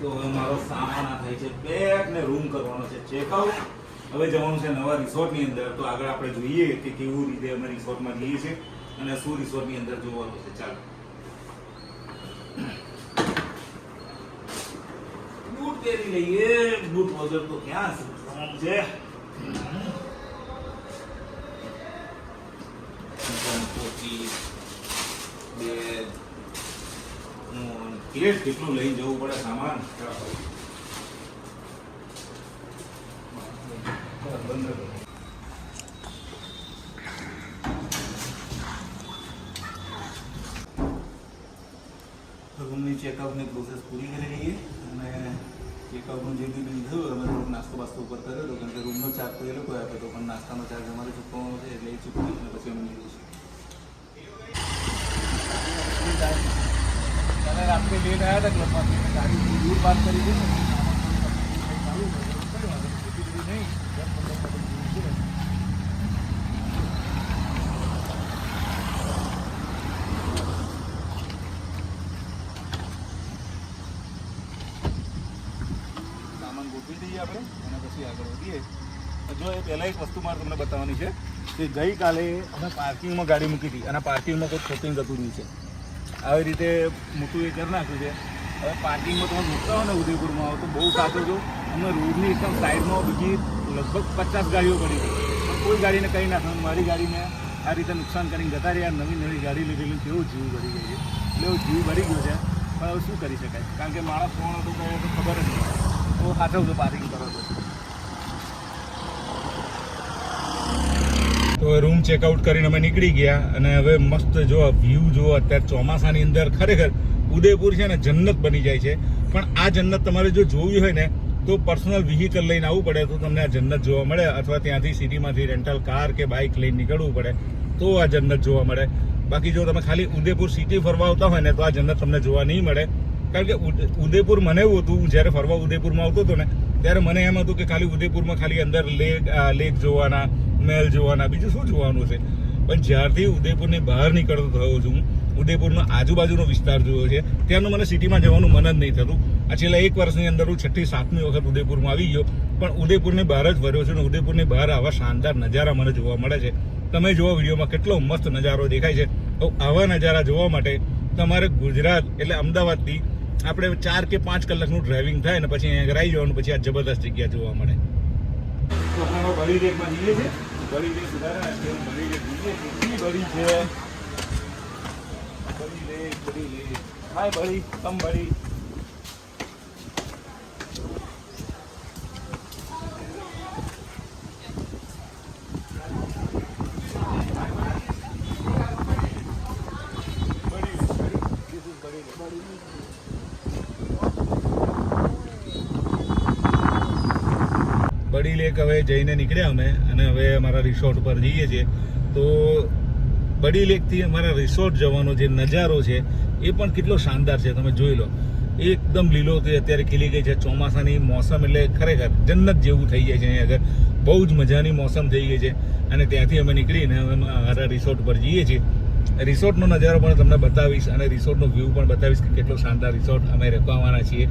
તો હવે મારો સામાન આ થાય છે બેગ ને રૂમ કરવાનો છે. ચેકઆઉટ હવે જવાનું છે નવા રિસોર્ટની અંદર. તો આગળ આપણે જોઈએ કે કેવું રીતે અમે રિસોર્ટમાં જઈએ છીએ અને શું રિસોર્ટની અંદર જોવાનું છે. ચાલો. બૂટ પહેરી લઈએ. બૂટ વગર તો ક્યાં શું છે. કેસ કેટલું લઈને જવું પડે સામાન? રૂમની ચેકઆઉટની પ્રોસેસ પૂરી કરી લઈએ અને ચેકઆઉટનું જે બી બિલ થયું, અમે થોડુંક નાસ્તો બાસ્તો ઉપર કર્યો હતો કારણ કે રૂમનો ચાર્જ તો એ લોકો આપ્યો હતો પણ નાસ્તાનો ચાર્જ અમારે ચૂકવવાનો છે એટલે એ ચૂકવી અને પછી અમે લીધું તમે રાત્રે લેટ આવ્યા હતા ક્લબમાંથી ગાડી દૂર પાસ કરી દીધી નહીં સામાન ગોઠવી દઈએ આપણે, અને પછી આગળ વધીએ. જો પહેલાં એક વસ્તુ મારે તમને બતાવવાની છે કે ગઈકાલે અમે પાર્કિંગમાં ગાડી મૂકી હતી. અને પાર્કિંગમાં કોઈ શોપિંગ થતું નહીં છે. આવી રીતે મોટું એ કરી નાખ્યું છે. હવે પાર્કિંગમાં તમે મૂકતા હો ને ઉદયપુરમાં તો બહુ સાચો છો અમને રોડની એકદમ સાઈડમાં બીજી લગભગ પચાસ ગાડીઓ પડી હતી કોઈ ગાડીને કંઈ ના થયું. મારી ગાડીને આ રીતે નુકસાન કરીને જતા રહ્યા. નવી નવી ગાડી લીધેલી કેવું જીવ ભરી ગઈ છે. એટલે જીવ ભરી ગયું છે. પણ હવે શું કરી શકાય? કારણ કે માણસ કોણ હતું તો ખબર જ નહીં. તો સાચવજો પાર્કિંગ કરો તો તો રૂમ ચેકઆઉટ કરીને અમે નીકળી ગયા અને હવે મસ્ત જો વ્યૂ જો અત્યારે ચોમાસાની અંદર ખરેખર ઉદયપુર છે ને જન્નત બની જાય છે. પણ આ જન્નત તમારે જો જોવી હોય ને, તો પર્સનલ વ્હીકલ લઈને આવવું પડે, તો તમને આ જન્નત જોવા મળે. અથવા ત્યાંથી સિટીમાંથી રેન્ટલ કાર કે બાઇક લઈને નીકળવું પડે, તો આ જન્નત જોવા મળે. બાકી જો તમે ખાલી ઉદયપુર સિટી ફરવા આવતા હોય ને, તો આ જન્નત તમને જોવા નહીં મળે. કારણ કે ઉદયપુર મને એવું હતું હું જ્યારે ફરવા ઉદયપુરમાં આવતો હતો ને, ત્યારે મને એમ હતું કે ખાલી ઉદયપુરમાં ખાલી અંદર લેક લેક જોવાના મહેલ જોવાના, બીજું શું જોવાનું છે પણ જ્યારથી ઉદયપુરની બહાર નીકળતો થયો છું, ઉદયપુરનો આજુબાજુનો વિસ્તાર જોયો છે, ત્યાંનું મને સિટીમાં જવાનું મન જ નહીં થતું. આ છેલ્લા એક વર્ષની અંદર હું છઠ્ઠી, સાતમી વખત ઉદયપુરમાં આવી ગયો, પણ ઉદયપુરની બહાર જ ફર્યો છું અને ઉદયપુરની બહાર આવા શાનદાર નજારા મને જોવા મળે છે. તમે જોવા વિડીયોમાં કેટલો મસ્ત નજારો દેખાય છે. તો આવા નજારા જોવા માટે તમારે ગુજરાત, એટલે અમદાવાદથી આપણે ચાર કે પાંચ કલાકનું ડ્રાઇવિંગ થાય ને પછી અહીંયા આવી જવાનું, પછી આ જબરદસ્ત જગ્યા જોવા મળે. તો આપણે બળી લેકમાં જઈએ છીએ. લેક સુધારા લેક જઈએ કેટલી બળી છે. બળી લેક બળી લેક હાય બળી કમ બળી બડી લેક હવે જઈને નીકળ્યા અમે અને હવે અમારા રિસોર્ટ ઉપર જઈએ છીએ. તો બડી લેકથી અમારા રિસોર્ટ જવાનો જે નજારો છે, એ પણ કેટલો શાનદાર છે, તમે જોઈ લો. એકદમ લીલોતરી અત્યારે ખીલી ગઈ છે. ચોમાસાની મોસમ એટલે ખરેખર જન્નત જેવું થઈ જાય છે અહીંયા આગળ. બહુ જ મજાની મોસમ થઈ ગઈ છે. અને ત્યાંથી અમે નીકળીને અમે અમારા રિસોર્ટ પર જઈએ છીએ. રિસોર્ટનો નજારો પણ તમને બતાવીશ અને રિસોર્ટનો વ્યૂ પણ બતાવીશ કે કેટલો શાનદાર રિસોર્ટ અમે રોકાવાના છીએ.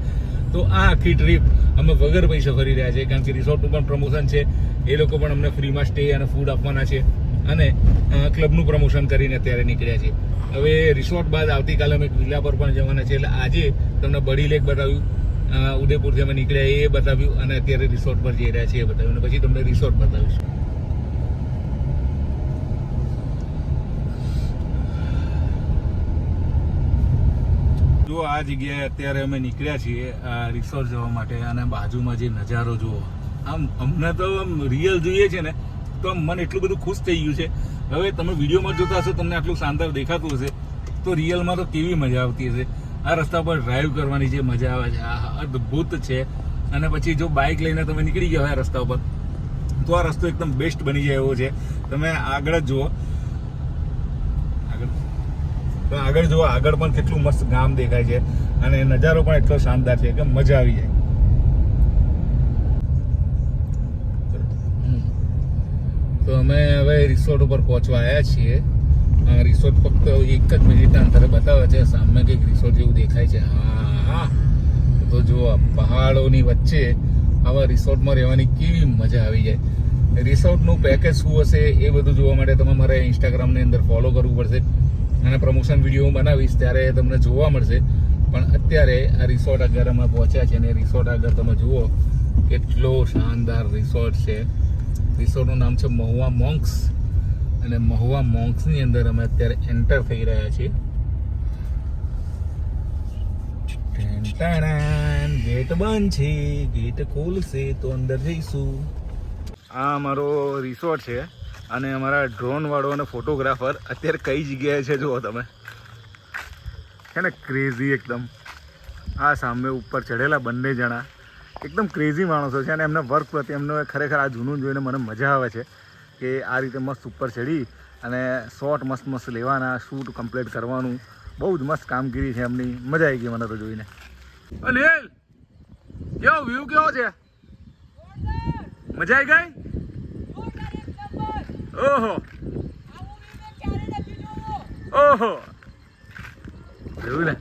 તો આ આખી ટ્રીપ અમે વગર પૈસા ફરી રહ્યા છીએ, કારણ કે રિસોર્ટનું પણ પ્રમોશન છે. એ લોકો પણ અમને ફ્રીમાં સ્ટે અને ફૂડ આપવાના છે અને ક્લબનું પ્રમોશન કરીને અત્યારે નીકળ્યા છે. હવે રિસોર્ટ બાદ આવતીકાલે અમે વિલા પર પણ જવાના છે એટલે આજે તમને બડી લેક બતાવ્યું. ઉદયપુરથી અમે નીકળ્યા એ બતાવ્યું અને અત્યારે રિસોર્ટ પર જઈ રહ્યા છીએ એ બતાવ્યું. અને પછી તમને રિસોર્ટ બતાવીશું. જો આ જગ્યાએ અત્યારે અમે નીકળ્યા છીએ, આ રિસોર્ટ જવા માટે, અને બાજુમાં જે નજારો જુઓ, આમ અમને તો આમ રિયલ જોઈએ છે ને, તો આમ મન એટલું બધું ખુશ થઈ ગયું છે. હવે તમે વિડીયોમાં જોતા હશો, તમને આટલું શાનદાર દેખાતું હશે, તો રિયલમાં તો કેવી મજા આવતી હશે. આ રસ્તા પર ડ્રાઈવ કરવાની જે મજા આવે છે, આ અદ્ભુત છે. અને પછી જો બાઇક લઈને તમે નીકળી ગયા હોય રસ્તા ઉપર, તો આ રસ્તો એકદમ બેસ્ટ બની જાય એવો છે. તમે આગળ જ જુઓ. આગળ જુઓ, આગળ પણ કેટલું મસ્ત ગામ દેખાય છે અને નજારો પણ એટલો શાનદાર છે કે મજા આવી જાય. તો અમે હવે રિસોર્ટ ઉપર પહોંચવા આવ્યા છીએ. રિસોર્ટ ફક્ત એક જ મિનિટના અંતરે બતાવે છે, સામે કંઈક રિસોર્ટ જેવું દેખાય છે. હા. તો જુઓ પહાડોની વચ્ચે આવા રિસોર્ટમાં રહેવાની કેવી મજા આવી જાય. રિસોર્ટનું પેકેજ શું હશે એ બધું જોવા માટે તમે મારે ઇન્સ્ટાગ્રામની અંદર ફોલો કરવું પડશે. અને પ્રમોશન વીડિયો હું બનાવીશ ત્યારે તમને જોવા મળશે. પણ અત્યારે આ રિસોર્ટ આગળ અમે પહોંચ્યા છે અને રિસોર્ટ આગળ તમે જુઓ, કેટલો શાનદાર રિસોર્ટ છે. રિસોર્ટનું નામ છે મહુવા મોન્ક્સ. અને મહુવા મોન્ક્સની અંદર અમે અત્યારે એન્ટર થઈ રહ્યા છીએ. ગેટ બંધ છે. ગેટ ખોલશે તો અંદર જઈશું. આ અમારો રિસોર્ટ છે. અને અમારા ડ્રોન વાળો અને ફોટોગ્રાફર અત્યારે કઈ જગ્યાએ છે જુઓ તમે. છે ને ક્રેઝી એકદમ. આ સામે ઉપર ચઢેલા બંને જણા. એકદમ ક્રેઝી માણસો છે અને એમના વર્ક પ્રત્યે એમને ખરેખર આ જૂનું જોઈને મને મજા આવે છે કે આ રીતે મસ્ત ઉપર ચડી અને શોટ મસ્ત મસ્ત લેવાના શૂટ કમ્પ્લીટ કરવાનું. બહુ જ મસ્ત કામગીરી છે એમની. મજા આવી ગઈ મને તો જોઈને. અનિલ, કેવો વ્યૂ કેવો છે? મજા આવી ગઈ? ઓહો. જોયું ને?